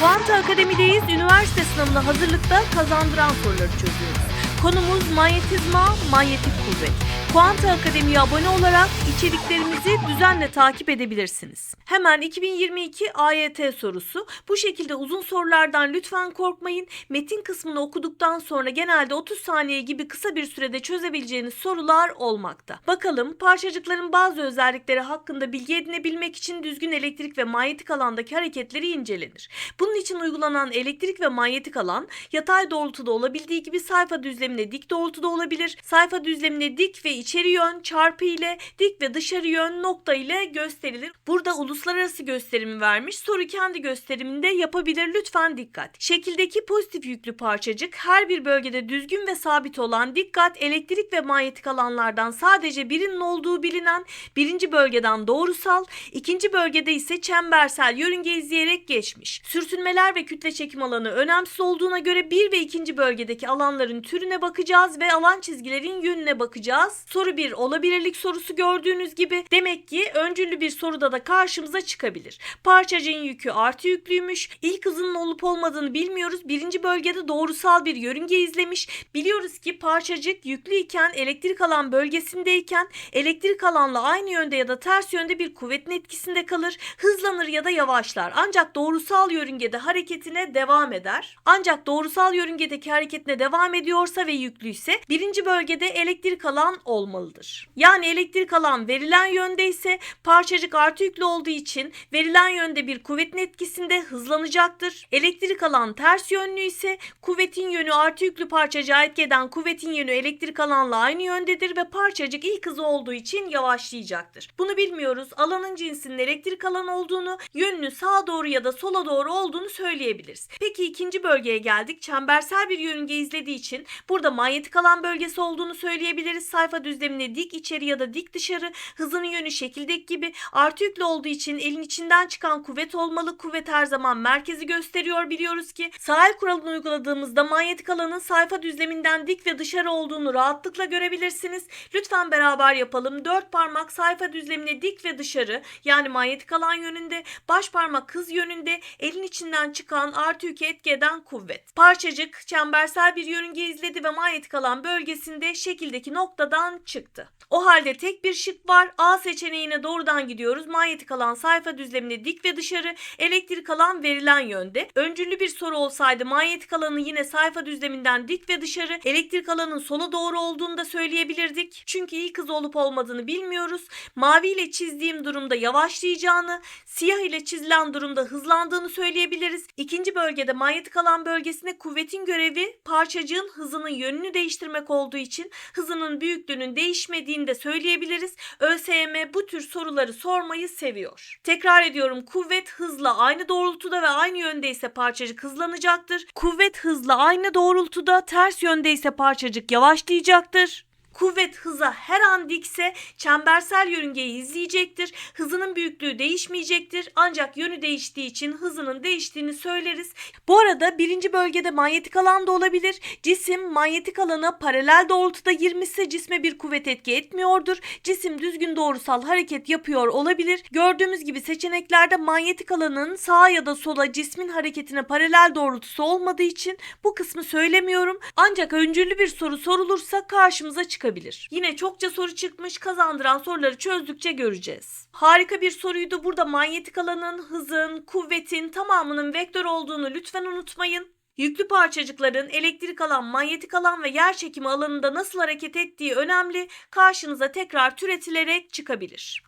Kuanta Akademi'deyiz. Üniversite sınavına hazırlıkta kazandıran soruları çözüyoruz. Konumuz manyetizma, manyetik kuvvet. Kuanta Akademi'ye abone olarak içeriklerimizi düzenle takip edebilirsiniz. Hemen 2022 AYT sorusu. Bu şekilde uzun sorulardan lütfen korkmayın. Metin kısmını okuduktan sonra genelde 30 saniye gibi kısa bir sürede çözebileceğiniz sorular olmakta. Bakalım parçacıkların bazı özellikleri hakkında bilgi edinebilmek için düzgün elektrik ve manyetik alandaki hareketleri incelenir. Bunun için uygulanan elektrik ve manyetik alan yatay doğrultuda olabildiği gibi sayfa düzlemine dik doğrultuda olabilir. Sayfa düzlemine dik ve içeri yön çarpı ile dik ve dışarı yön nokta ile gösterilir. Burada uluslararası gösterimi vermiş. Soru kendi gösteriminde yapabilir. Lütfen dikkat. Şekildeki pozitif yüklü parçacık her bir bölgede düzgün ve sabit olan dikkat elektrik ve manyetik alanlardan sadece birinin olduğu bilinen birinci bölgeden doğrusal, ikinci bölgede ise çembersel yörünge izleyerek geçmiş. Sürtünmeler ve kütle çekim alanı önemsiz olduğuna göre bir ve ikinci bölgedeki alanların türüne bakacağız ve alan çizgilerin yönüne bakacağız. Soru 1 olabilirlik sorusu gördüğünüz gibi demek ki öncüllü bir soruda da karşımıza çıkabilir. Parçacığın yükü artı yüklüymüş. İlk hızının olup olmadığını bilmiyoruz. Birinci bölgede doğrusal bir yörünge izlemiş. Biliyoruz ki parçacık yüklü iken elektrik alan bölgesindeyken elektrik alanla aynı yönde ya da ters yönde bir kuvvetin etkisinde kalır. Hızlanır ya da yavaşlar. Ancak doğrusal yörüngede hareketine devam eder. Ancak doğrusal yörüngedeki hareketine devam ediyorsa ve yüklüyse birinci bölgede elektrik alan olmalıdır. Yani elektrik alan verilen yönde ise parçacık artı yüklü olduğu için verilen yönde bir kuvvetin etkisinde hızlanacaktır. Elektrik alan ters yönlü ise kuvvetin yönü artı yüklü parçacığa etki eden kuvvetin yönü elektrik alanla aynı yöndedir ve parçacık ilk hızı olduğu için yavaşlayacaktır. Bunu bilmiyoruz. Alanın cinsinin elektrik alan olduğunu, yönünü sağa doğru ya da sola doğru olduğunu söyleyebiliriz. Peki ikinci bölgeye geldik. Çembersel bir yörünge izlediği için burada manyetik alan bölgesi olduğunu söyleyebiliriz. Sayfa düzlemine dik içeri ya da dik dışarı. Hızının yönü şekildeki gibi artı yüklü olduğu için elin içinden çıkan kuvvet olmalı. Kuvvet her zaman merkezi gösteriyor biliyoruz ki. Sahil kuralını uyguladığımızda manyetik alanın sayfa düzleminden dik ve dışarı olduğunu rahatlıkla görebilirsiniz. Lütfen beraber yapalım. Dört parmak sayfa düzlemine dik ve dışarı yani manyetik alan yönünde, baş parmak hız yönünde, elin içinden çıkan artı yükü etki eden kuvvet. Parçacık çembersel bir yörünge izledi ve manyetik alan bölgesinde şekildeki noktadan çıktı. O halde tek bir şık var. A seçeneğine doğrudan gidiyoruz. Manyetik alan sayfa düzlemine dik ve dışarı, elektrik alan verilen yönde. Öncüllü bir soru olsaydı manyetik alanı yine sayfa düzleminden dik ve dışarı, elektrik alanın sola doğru olduğunu da söyleyebilirdik. Çünkü ilk hız olup olmadığını bilmiyoruz. Mavi ile çizdiğim durumda yavaşlayacağını, siyah ile çizilen durumda hızlandığını söyleyebiliriz. İkinci bölgede manyetik alan bölgesinde kuvvetin görevi parçacığın hızının yönünü değiştirmek olduğu için hızının büyüklüğünün değişmediğini de söyleyebiliriz. ÖSYM bu tür soruları sormayı seviyor. Tekrar ediyorum kuvvet hızla aynı doğrultuda ve aynı yönde ise parçacık hızlanacaktır. Kuvvet hızla aynı doğrultuda ters yönde ise parçacık yavaşlayacaktır. Kuvvet hıza her an dikse çembersel yörüngeyi izleyecektir. Hızının büyüklüğü değişmeyecektir. Ancak yönü değiştiği için hızının değiştiğini söyleriz. Bu arada birinci bölgede manyetik alan da olabilir. Cisim manyetik alana paralel doğrultuda girmişse cisme bir kuvvet etki etmiyordur. Cisim düzgün doğrusal hareket yapıyor olabilir. Gördüğümüz gibi seçeneklerde manyetik alanın sağa ya da sola cismin hareketine paralel doğrultusu olmadığı için bu kısmı söylemiyorum. Ancak öncüllü bir soru sorulursa karşımıza çıkabilir. Yine çokça soru çıkmış kazandıran soruları çözdükçe göreceğiz. Harika bir soruydu. Burada manyetik alanın, hızın, kuvvetin tamamının vektör olduğunu lütfen unutmayın. Yüklü parçacıkların elektrik alan, manyetik alan ve yer çekimi alanında nasıl hareket ettiği önemli. Karşınıza tekrar türetilerek çıkabilir.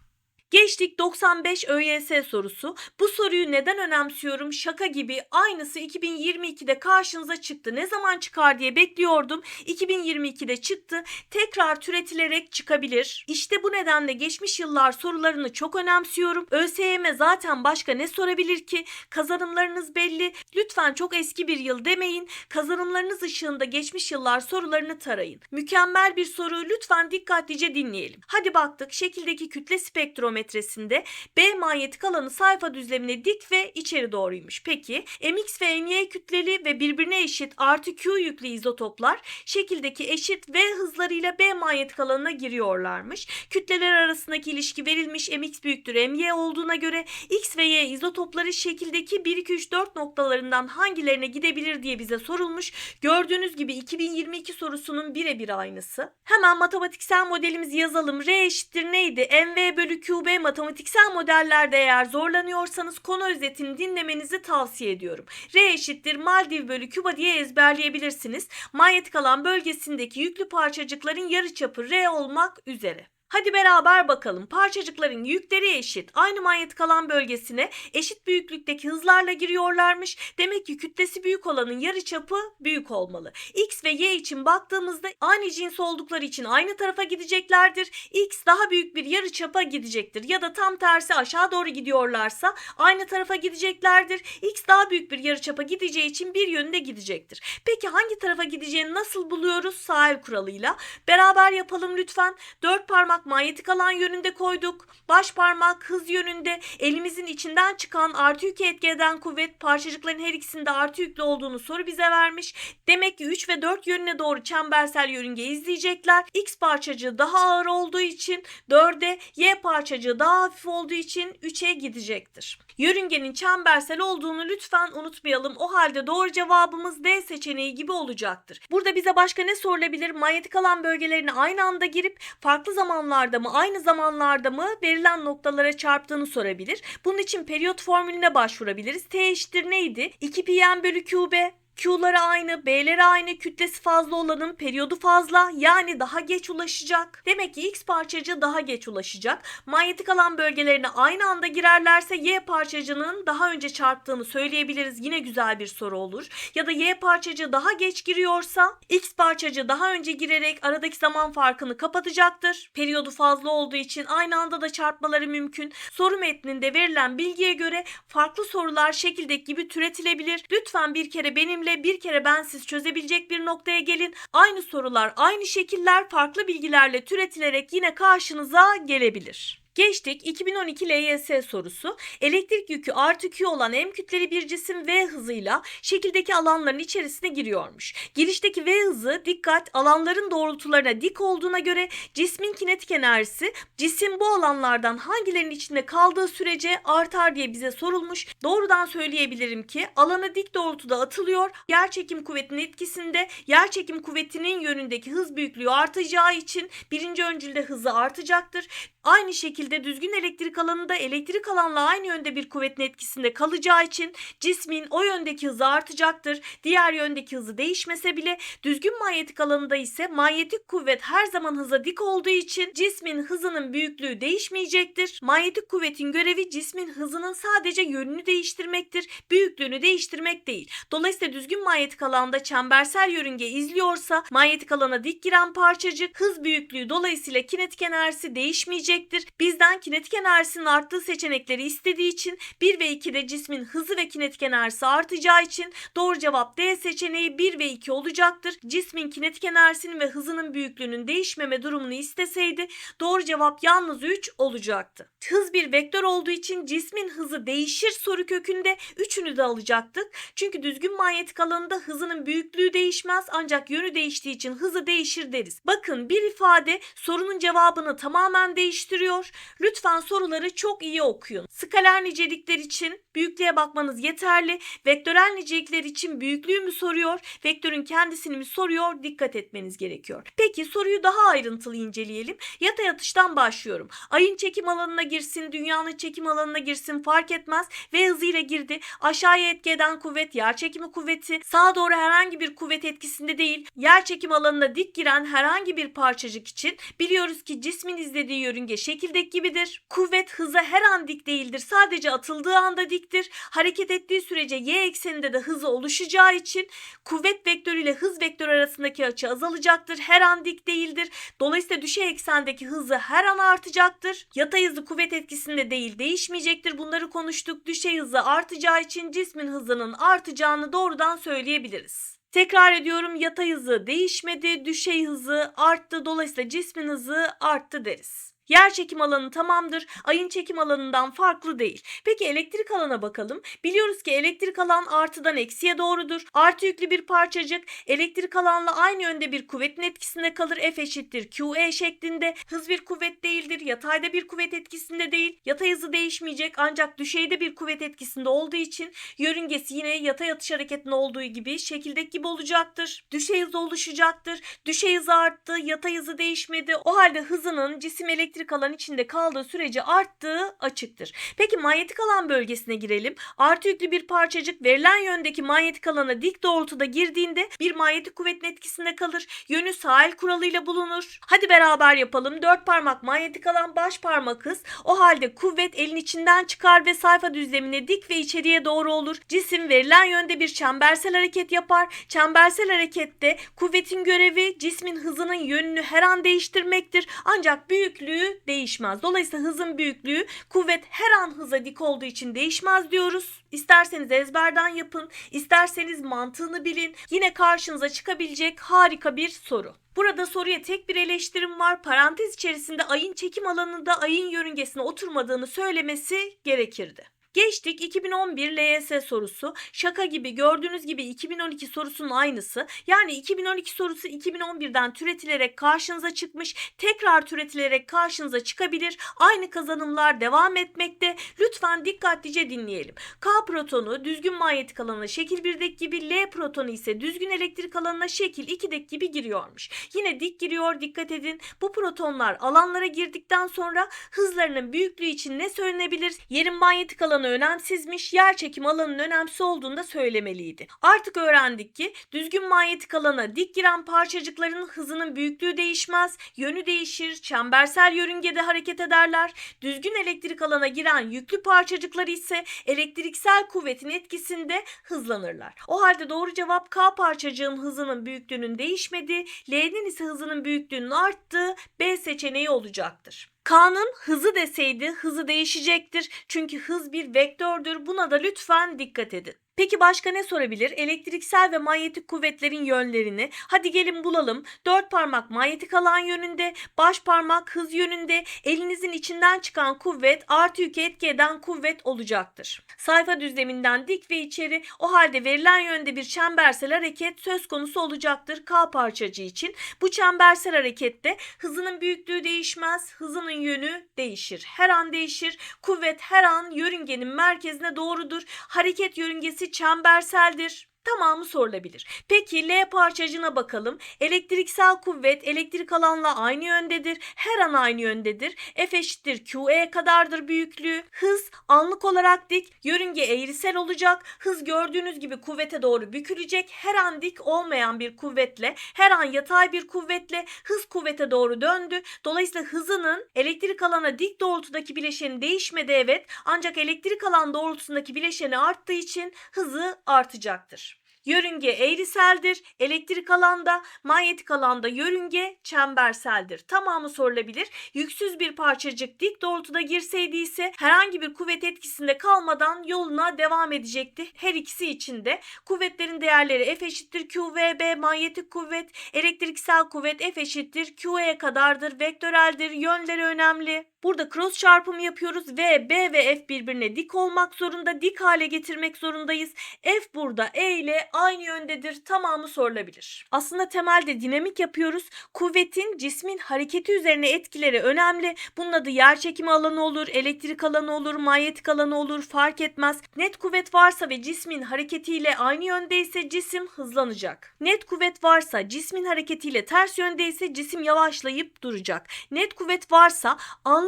Geçtik 95 ÖYS sorusu. Bu soruyu neden önemsiyorum? Şaka gibi aynısı 2022'de karşınıza çıktı. Ne zaman çıkar diye bekliyordum. 2022'de çıktı. Tekrar türetilerek çıkabilir. İşte bu nedenle geçmiş yıllar sorularını çok önemsiyorum. ÖSYM zaten başka ne sorabilir ki? Kazanımlarınız belli. Lütfen çok eski bir yıl demeyin. Kazanımlarınız ışığında geçmiş yıllar sorularını tarayın. Mükemmel bir soru. Lütfen dikkatlice dinleyelim. Hadi baktık şekildeki kütle spektrometre geometresinde B manyetik alanı sayfa düzlemine dik ve içeri doğruymuş. Peki mx ve my kütleli ve birbirine eşit artı q yüklü izotoplar şekildeki eşit v hızlarıyla B manyetik alanına giriyorlarmış. Kütleler arasındaki ilişki verilmiş mx büyüktür my olduğuna göre x ve y izotopları şekildeki 1 2 3 4 noktalarından hangilerine gidebilir diye bize sorulmuş. Gördüğünüz gibi 2022 sorusunun birebir aynısı. Hemen matematiksel modelimizi yazalım. R eşittir neydi? mv bölü qb matematiksel modellerde eğer zorlanıyorsanız konu özetini dinlemenizi tavsiye ediyorum. R eşittir Maldiv bölü Küba diye ezberleyebilirsiniz. Manyetik alan bölgesindeki yüklü parçacıkların yarıçapı R olmak üzere. Hadi beraber bakalım. Parçacıkların yükleri eşit. Aynı manyetik alan bölgesine eşit büyüklükteki hızlarla giriyorlarmış. Demek ki kütlesi büyük olanın yarıçapı büyük olmalı. X ve Y için baktığımızda aynı cins oldukları için aynı tarafa gideceklerdir. X daha büyük bir yarıçapa gidecektir. Ya da tam tersi aşağı doğru gidiyorlarsa aynı tarafa gideceklerdir. X daha büyük bir yarıçapa gideceği için bir yönde gidecektir. Peki hangi tarafa gideceğini nasıl buluyoruz? Sağ el kuralıyla. Beraber yapalım lütfen. Dört parmak manyetik alan yönünde koyduk. Baş parmak hız yönünde. Elimizin içinden çıkan artı yükü etki eden kuvvet parçacıkların her ikisinde artı yüklü olduğunu soru bize vermiş. Demek ki 3 ve 4 yönüne doğru çembersel yörünge izleyecekler. X parçacığı daha ağır olduğu için 4'e, Y parçacığı daha hafif olduğu için 3'e gidecektir. Yörüngenin çembersel olduğunu lütfen unutmayalım. O halde doğru cevabımız D seçeneği gibi olacaktır. Burada bize başka ne sorulabilir? Manyetik alan bölgelerine aynı anda girip farklı zamanlarda mı, aynı zamanlarda mı verilen noktalara çarptığını sorabilir. Bunun için periyot formülüne başvurabiliriz. T eşittir neydi? 2 pi n bölü qb. Q'ları aynı, B'leri aynı, kütlesi fazla olanın periyodu fazla yani daha geç ulaşacak. Demek ki X parçacığı daha geç ulaşacak. Manyetik alan bölgelerine aynı anda girerlerse Y parçacığının daha önce çarptığını söyleyebiliriz. Yine güzel bir soru olur. Ya da Y parçacığı daha geç giriyorsa X parçacığı daha önce girerek aradaki zaman farkını kapatacaktır. Periyodu fazla olduğu için aynı anda da çarpmaları mümkün. Soru metninde verilen bilgiye göre farklı sorular şekildeki gibi türetilebilir. Lütfen bir kere benimle bir kere bensiz çözebilecek bir noktaya gelin. Aynı sorular, aynı şekiller farklı bilgilerle türetilerek yine karşınıza gelebilir. Geçtik 2012 LYS sorusu. Elektrik yükü artı Q olan M kütleli bir cisim V hızıyla şekildeki alanların içerisine giriyormuş. Girişteki V hızı dikkat alanların doğrultularına dik olduğuna göre cismin kinetik enerjisi cisim bu alanlardan hangilerinin içinde kaldığı sürece artar diye bize sorulmuş. Doğrudan söyleyebilirim ki alanı dik doğrultuda atılıyor. Yerçekim kuvvetinin etkisinde yerçekim kuvvetinin yönündeki hız büyüklüğü artacağı için birinci öncülde hızı artacaktır. Aynı şekilde düzgün elektrik alanında elektrik alanla aynı yönde bir kuvvetin etkisinde kalacağı için cismin o yöndeki hızı artacaktır. Diğer yöndeki hızı değişmese bile düzgün manyetik alanında ise manyetik kuvvet her zaman hıza dik olduğu için cismin hızının büyüklüğü değişmeyecektir. Manyetik kuvvetin görevi cismin hızının sadece yönünü değiştirmektir. Büyüklüğünü değiştirmek değil. Dolayısıyla düzgün manyetik alanda çembersel yörünge izliyorsa manyetik alana dik giren parçacık hız büyüklüğü dolayısıyla kinetik enerjisi değişmeyecektir. Bizden kinetik enerjisinin arttığı seçenekleri istediği için 1 ve 2'de cismin hızı ve kinetik enerjisi artacağı için doğru cevap D seçeneği 1 ve 2 olacaktır. Cismin kinetik enerjisinin ve hızının büyüklüğünün değişmeme durumunu isteseydi doğru cevap yalnız 3 olacaktı. Hız bir vektör olduğu için cismin hızı değişir soru kökünde 3'ünü de alacaktık. Çünkü düzgün manyetik alanında hızının büyüklüğü değişmez ancak yönü değiştiği için hızı değişir deriz. Bakın bir ifade sorunun cevabını tamamen değiştiriyor. Lütfen soruları çok iyi okuyun. Skaler nicelikler için büyüklüğe bakmanız yeterli. Vektörel nicelikler için büyüklüğü mü soruyor, vektörün kendisini mi soruyor dikkat etmeniz gerekiyor. Peki soruyu daha ayrıntılı inceleyelim. Yatay atıştan başlıyorum. Ayın çekim alanına girsin, dünyanın çekim alanına girsin fark etmez. V hızıyla girdi. Aşağıya etki eden kuvvet yer çekimi kuvveti. Sağa doğru herhangi bir kuvvet etkisinde değil. Yer çekim alanına dik giren herhangi bir parçacık için biliyoruz ki cismin izlediği yörünge şekildeki gibidir. Kuvvet hıza her an dik değildir. Sadece atıldığı anda diktir. Hareket ettiği sürece y ekseninde de hızı oluşacağı için kuvvet vektörü ile hız vektörü arasındaki açı azalacaktır. Her an dik değildir. Dolayısıyla düşey eksendeki hızı her an artacaktır. Yatay hızı kuvvet etkisinde değil değişmeyecektir. Bunları konuştuk. Düşey hızı artacağı için cismin hızının artacağını doğrudan söyleyebiliriz. Tekrar ediyorum yatay hızı değişmedi, düşey hızı arttı. Dolayısıyla cismin hızı arttı deriz. Yer çekim alanı tamamdır. Ayın çekim alanından farklı değil. Peki elektrik alana bakalım. Biliyoruz ki elektrik alan artıdan eksiye doğrudur. Artı yüklü bir parçacık elektrik alanla aynı yönde bir kuvvetin etkisinde kalır. F eşittir QE şeklinde. Hız bir kuvvet değildir. Yatayda bir kuvvet etkisinde değil. Yatay hızı değişmeyecek ancak düşeyde bir kuvvet etkisinde olduğu için yörüngesi yine yatay atış hareketinde olduğu gibi şekildeki gibi olacaktır. Düşey hızı oluşacaktır. Düşey hızı arttı, yatay hızı değişmedi. O halde hızının cisim elektrik alan içinde kaldığı sürece arttığı açıktır. Peki manyetik alan bölgesine girelim. Artı yüklü bir parçacık verilen yöndeki manyetik alana dik doğrultuda girdiğinde bir manyetik kuvvetin etkisinde kalır. Yönü sağ el kuralıyla bulunur. Hadi beraber yapalım. Dört parmak manyetik alan baş parmak hız. O halde kuvvet elin içinden çıkar ve sayfa düzlemine dik ve içeriye doğru olur. Cisim verilen yönde bir çembersel hareket yapar. Çembersel harekette kuvvetin görevi cismin hızının yönünü her an değiştirmektir. Ancak büyüklüğü değişmez. Dolayısıyla hızın büyüklüğü kuvvet her an hıza dik olduğu için değişmez diyoruz. İsterseniz ezberden yapın, isterseniz mantığını bilin. Yine karşınıza çıkabilecek harika bir soru. Burada soruya tek bir eleştirim var. Parantez içerisinde ayın çekim alanında ayın yörüngesine oturmadığını söylemesi gerekirdi. Geçtik 2011 LYS sorusu. Şaka gibi gördüğünüz gibi 2012 sorusunun aynısı. Yani 2012 sorusu 2011'den türetilerek karşınıza çıkmış. Tekrar türetilerek karşınıza çıkabilir. Aynı kazanımlar devam etmekte. Lütfen dikkatlice dinleyelim. K protonu düzgün manyetik alanına şekil 1'deki gibi L protonu ise düzgün elektrik alanına şekil 2'deki gibi giriyormuş. Yine dik giriyor dikkat edin. Bu protonlar alanlara girdikten sonra hızlarının büyüklüğü için ne söylenebilir? Yerin manyetik alanı önemsizmiş, yer çekim alanının önemsiz olduğunu da söylemeliydi. Artık öğrendik ki düzgün manyetik alana dik giren parçacıkların hızının büyüklüğü değişmez, yönü değişir, çembersel yörüngede hareket ederler. Düzgün elektrik alana giren yüklü parçacıklar ise elektriksel kuvvetin etkisinde hızlanırlar. O halde doğru cevap K parçacığın hızının büyüklüğünün değişmediği, L'nin ise hızının büyüklüğünün arttığı B seçeneği olacaktır. K'nın hızı deseydi hızı değişecektir. Çünkü hız bir vektördür. Buna da lütfen dikkat edin. Peki başka ne sorabilir? Elektriksel ve manyetik kuvvetlerin yönlerini. Hadi gelin bulalım. Dört parmak manyetik alan yönünde, baş parmak hız yönünde, elinizin içinden çıkan kuvvet artı yükü etki eden kuvvet olacaktır. Sayfa düzleminden dik ve içeri o halde verilen yönde bir çembersel hareket söz konusu olacaktır K parçacığı için. Bu çembersel harekette hızının büyüklüğü değişmez, hızının yönü değişir. Her an değişir. Kuvvet her an yörüngenin merkezine doğrudur. Hareket yörüngesi çemberseldir. Tamamı sorulabilir. Peki L parçacığına bakalım. Elektriksel kuvvet elektrik alanla aynı yöndedir. Her an aynı yöndedir. F eşittir QE kadardır büyüklüğü. Hız anlık olarak dik. Yörünge eğrisel olacak. Hız gördüğünüz gibi kuvvete doğru bükülecek. Her an dik olmayan bir kuvvetle, her an yatay bir kuvvetle hız kuvvete doğru döndü. Dolayısıyla hızının elektrik alana dik doğrultudaki bileşeni değişmedi evet. Ancak elektrik alan doğrultusundaki bileşeni arttığı için hızı artacaktır. Yörünge eğriseldir. Elektrik alanda, manyetik alanda yörünge çemberseldir. Tamamı sorulabilir. Yüksüz bir parçacık dik doğrultuda girseydi ise herhangi bir kuvvet etkisinde kalmadan yoluna devam edecekti. Her ikisi için de kuvvetlerin değerleri F eşittir QVB manyetik kuvvet, elektriksel kuvvet F eşittir QE kadardır. Vektöreldir. Yönleri önemli. Burada cross çarpımı yapıyoruz ve B ve F birbirine dik olmak zorunda. Dik hale getirmek zorundayız. F burada E ile aynı yöndedir. Tamamı sorulabilir. Aslında temelde dinamik yapıyoruz. Kuvvetin cismin hareketi üzerine etkileri önemli. Bunun adı yer çekimi alanı olur, elektrik alanı olur, manyetik alanı olur fark etmez. Net kuvvet varsa ve cismin hareketiyle aynı yöndeyse cisim hızlanacak. Net kuvvet varsa cismin hareketiyle ters yöndeyse cisim yavaşlayıp duracak. Net kuvvet varsa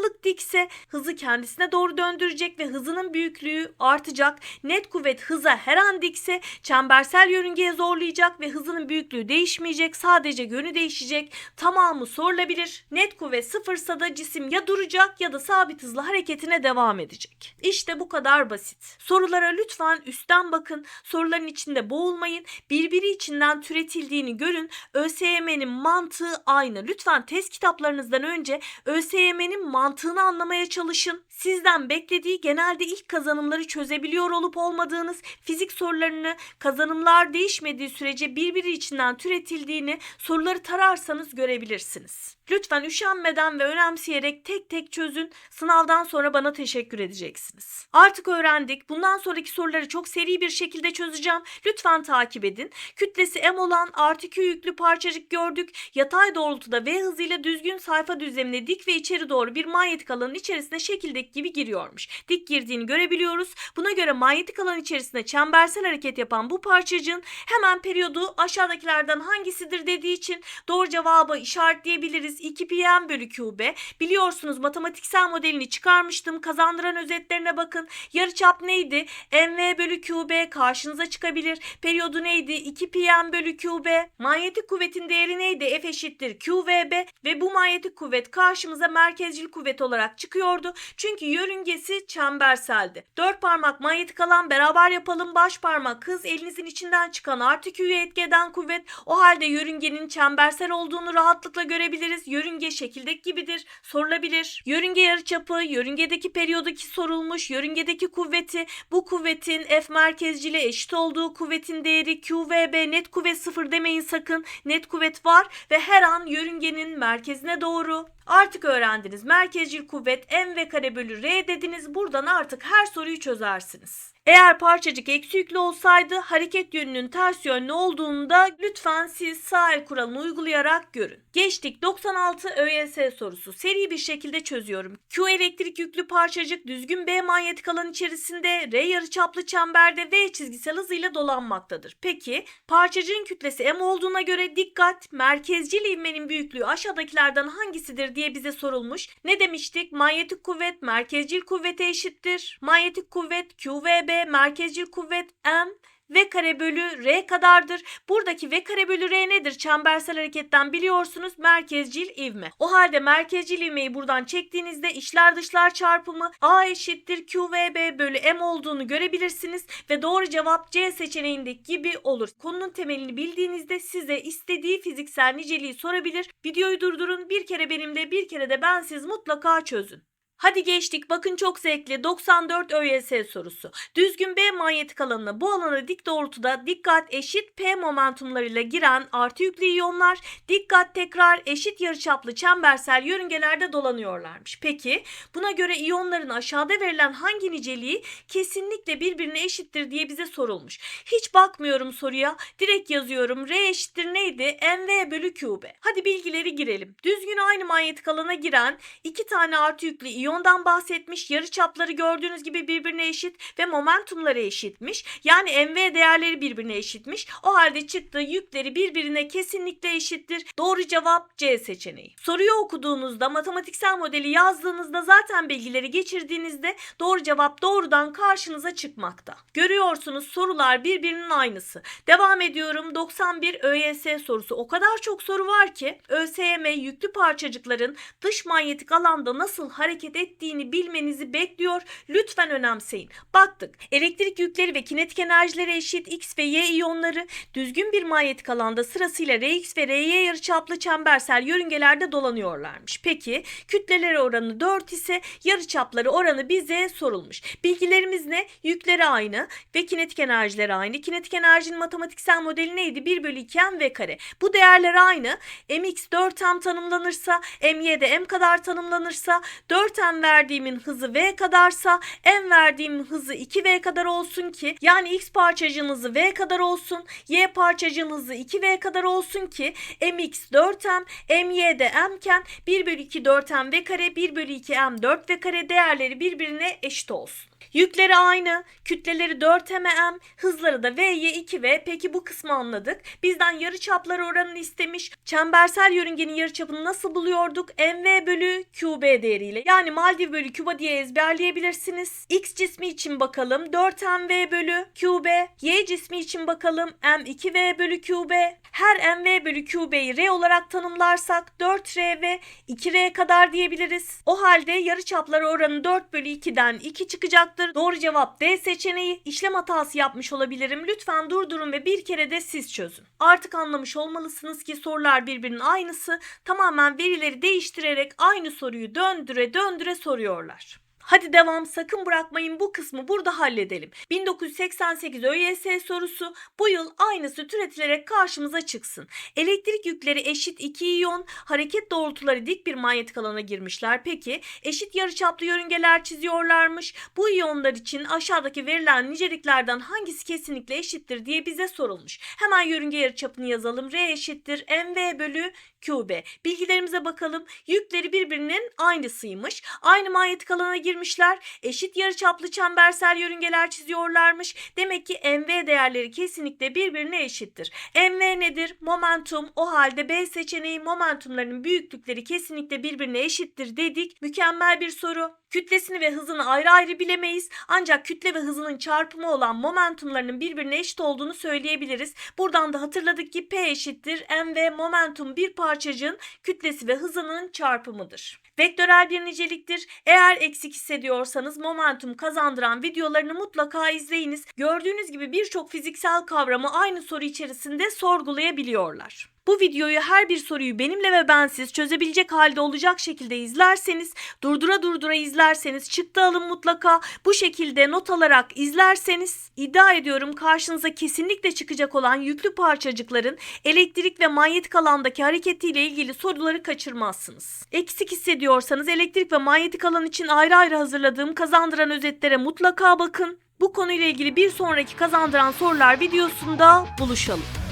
anlık dikse hızı kendisine doğru döndürecek ve hızının büyüklüğü artacak. Net kuvvet hıza her an dikse çembersel yörüngeye zorlayacak ve hızının büyüklüğü değişmeyecek. Sadece yönü değişecek. Tamamı sorulabilir. Net kuvvet sıfırsa da cisim ya duracak ya da sabit hızla hareketine devam edecek. İşte bu kadar basit. Sorulara lütfen üstten bakın. Soruların içinde boğulmayın. Birbiri içinden türetildiğini görün. ÖSYM'nin mantığı aynı. Lütfen test kitaplarınızdan önce ÖSYM'nin mantığını anlamaya çalışın. Sizden beklediği genelde ilk kazanımları çözebiliyor olup olmadığınız, fizik sorularını kazanımlar değişmediği sürece birbiri içinden türetildiğini soruları tararsanız görebilirsiniz. Lütfen üşenmeden ve önemseyerek tek tek çözün. Sınavdan sonra bana teşekkür edeceksiniz. Artık öğrendik. Bundan sonraki soruları çok seri bir şekilde çözeceğim. Lütfen takip edin. Kütlesi M olan artı Q yüklü parçacık gördük. Yatay doğrultuda V hızıyla düzgün sayfa düzlemine dik ve içeri doğru bir manyetik alanın içerisine şekildeki gibi giriyormuş. Dik girdiğini görebiliyoruz. Buna göre manyetik alan içerisinde çembersel hareket yapan bu parçacığın hemen periyodu aşağıdakilerden hangisidir dediği için doğru cevabı işaretleyebiliriz. 2 pm bölü QB. Biliyorsunuz matematiksel modelini çıkarmıştım. Kazandıran özetlerine bakın. Yarıçap neydi? MV bölü QB karşınıza çıkabilir. Periyodu neydi? 2 pm bölü QB. Manyetik kuvvetin değeri neydi? F eşittir QVB ve bu manyetik kuvvet karşımıza merkezcil kuvvet olarak çıkıyordu. Çünkü yörüngesi çemberseldi. Dört parmak manyetik alan beraber yapalım. Baş parmak hız elinizin içinden çıkan artı Q'yu etki eden kuvvet. O halde yörüngenin çembersel olduğunu rahatlıkla görebiliriz. Yörünge şekildeki gibidir. Sorulabilir. Yörünge yarıçapı, yörüngedeki periyodu ki sorulmuş. Yörüngedeki kuvveti, bu kuvvetin F merkezcile eşit olduğu kuvvetin değeri QVB net kuvvet sıfır demeyin sakın. Net kuvvet var ve her an yörüngenin merkezine doğru. Artık öğrendiniz. Merkezcil kuvvet m ve kare bölü r dediniz. Buradan artık her soruyu çözersiniz. Eğer parçacık eksi yüklü olsaydı hareket yönünün ters yönlü olduğunu da lütfen siz sağ el kuralını uygulayarak görün. Geçtik 96 ÖYS sorusu. Seri bir şekilde çözüyorum. Q elektrik yüklü parçacık düzgün B manyetik alan içerisinde R yarıçaplı çemberde V çizgisel hızıyla dolanmaktadır. Peki parçacığın kütlesi M olduğuna göre dikkat merkezcil ivmenin büyüklüğü aşağıdakilerden hangisidir diye bize sorulmuş. Ne demiştik? Manyetik kuvvet merkezcil kuvvete eşittir. Manyetik kuvvet QVB merkezcil kuvvet M V kare bölü R kadardır. Buradaki V kare bölü R nedir? Çembersel hareketten biliyorsunuz merkezcil ivme. O halde merkezcil ivmeyi buradan çektiğinizde içler dışlar çarpımı A eşittir QVB bölü M olduğunu görebilirsiniz ve doğru cevap C seçeneğindeki gibi olur. Konunun temelini bildiğinizde size istediği fiziksel niceliği sorabilir. Videoyu durdurun bir kere benimle bir kere de ben siz mutlaka çözün. Hadi geçtik. Bakın çok zevkli. 94 ÖYS sorusu. Düzgün B manyetik alanına bu alana dik doğrultuda dikkat eşit P momentumlarıyla giren artı yüklü iyonlar dikkat tekrar eşit yarıçaplı çembersel yörüngelerde dolanıyorlarmış. Peki buna göre iyonların aşağıda verilen hangi niceliği kesinlikle birbirine eşittir diye bize sorulmuş. Hiç bakmıyorum soruya. Direkt yazıyorum. R eşittir neydi? MV bölü QB. Hadi bilgileri girelim. Düzgün aynı manyetik alana giren iki tane artı yüklü iyon iyondan bahsetmiş. Yarı çapları gördüğünüz gibi birbirine eşit ve momentumları eşitmiş. Yani MV değerleri birbirine eşitmiş. O halde çıktığı yükleri birbirine kesinlikle eşittir. Doğru cevap C seçeneği. Soruyu okuduğunuzda matematiksel modeli yazdığınızda zaten bilgileri geçirdiğinizde doğru cevap doğrudan karşınıza çıkmakta. Görüyorsunuz sorular birbirinin aynısı. Devam ediyorum 91 ÖYS sorusu. O kadar çok soru var ki ÖSYM yüklü parçacıkların dış manyetik alanda nasıl hareket ettiğini bilmenizi bekliyor. Lütfen önemseyin. Baktık. Elektrik yükleri ve kinetik enerjileri eşit X ve Y iyonları düzgün bir manyetik alanda sırasıyla Rx ve Ry yarıçaplı çembersel yörüngelerde dolanıyorlarmış. Peki kütleleri oranı 4 ise yarıçapları oranı bize sorulmuş. Bilgilerimiz ne? Yükleri aynı ve kinetik enerjileri aynı. Kinetik enerjinin matematiksel modeli neydi? 1 bölü 2 m v kare. Bu değerler aynı. mx 4m tanımlanırsa my de m kadar tanımlanırsa 4m m verdiğimin hızı v kadarsa m verdiğim hızı 2v kadar olsun ki yani x parçacığın hızı v kadar olsun y parçacığın hızı 2v kadar olsun ki mx 4m my de m iken 1 bölü 2 4m v kare 1 bölü 2 m 4v kare değerleri birbirine eşit olsun. Yükleri aynı, kütleleri 4 m, hızları da v'ye 2v. Peki bu kısmı anladık. Bizden yarı çapları oranını istemiş. Çembersel yörüngenin yarı çapını nasıl buluyorduk? mv bölü qb değeriyle. Yani Maldiv bölü Küba diye ezberleyebilirsiniz. X cismi için bakalım 4 mv bölü qb. Y cismi için bakalım m2v bölü qb. Her mv bölü qb'yi r olarak tanımlarsak 4r ve 2r kadar diyebiliriz. O halde yarı çapları oranı 4 bölü 2'den 2 çıkacaktır. Doğru cevap D seçeneği. İşlem hatası yapmış olabilirim. Lütfen durdurun ve bir kere de siz çözün. Artık anlamış olmalısınız ki sorular birbirinin aynısı. Tamamen verileri değiştirerek aynı soruyu döndüre döndüre soruyorlar. Hadi devam sakın bırakmayın bu kısmı burada halledelim. 1988 ÖYS sorusu bu yıl aynısı türetilerek karşımıza çıksın. Elektrik yükleri eşit iki iyon, hareket doğrultuları dik bir manyetik alana girmişler. Peki eşit yarıçaplı yörüngeler çiziyorlarmış. Bu iyonlar için aşağıdaki verilen niceliklerden hangisi kesinlikle eşittir diye bize sorulmuş. Hemen yörünge yarıçapını yazalım. R eşittir mv bölü QB. Bilgilerimize bakalım. Yükleri birbirinin aynısıymış. Aynı manyetik alana girmişler. Eşit yarıçaplı çembersel yörüngeler çiziyorlarmış. Demek ki mv değerleri kesinlikle birbirine eşittir. mv nedir? Momentum. O halde B seçeneği momentumlarının büyüklükleri kesinlikle birbirine eşittir dedik. Mükemmel bir soru. Kütlesini ve hızını ayrı ayrı bilemeyiz. Ancak kütle ve hızının çarpımı olan momentumlarının birbirine eşit olduğunu söyleyebiliriz. Buradan da hatırladık ki P eşittir mv momentum bir parçacığın kütlesi ve hızının çarpımıdır. Vektörel bir niceliktir. Eğer eksik hissediyorsanız momentum kazandıran videolarını mutlaka izleyiniz. Gördüğünüz gibi birçok fiziksel kavramı aynı soru içerisinde sorgulayabiliyorlar. Bu videoyu her bir soruyu benimle ve bensiz çözebilecek halde olacak şekilde izlerseniz, durdura durdura izlerseniz, çıktı alın mutlaka bu şekilde not alarak izlerseniz iddia ediyorum karşınıza kesinlikle çıkacak olan yüklü parçacıkların elektrik ve manyetik alandaki hareketiyle ilgili soruları kaçırmazsınız. Eksik hissediyorsanız elektrik ve manyetik alan için ayrı ayrı hazırladığım kazandıran özetlere mutlaka bakın. Bu konuyla ilgili bir sonraki kazandıran sorular videosunda buluşalım.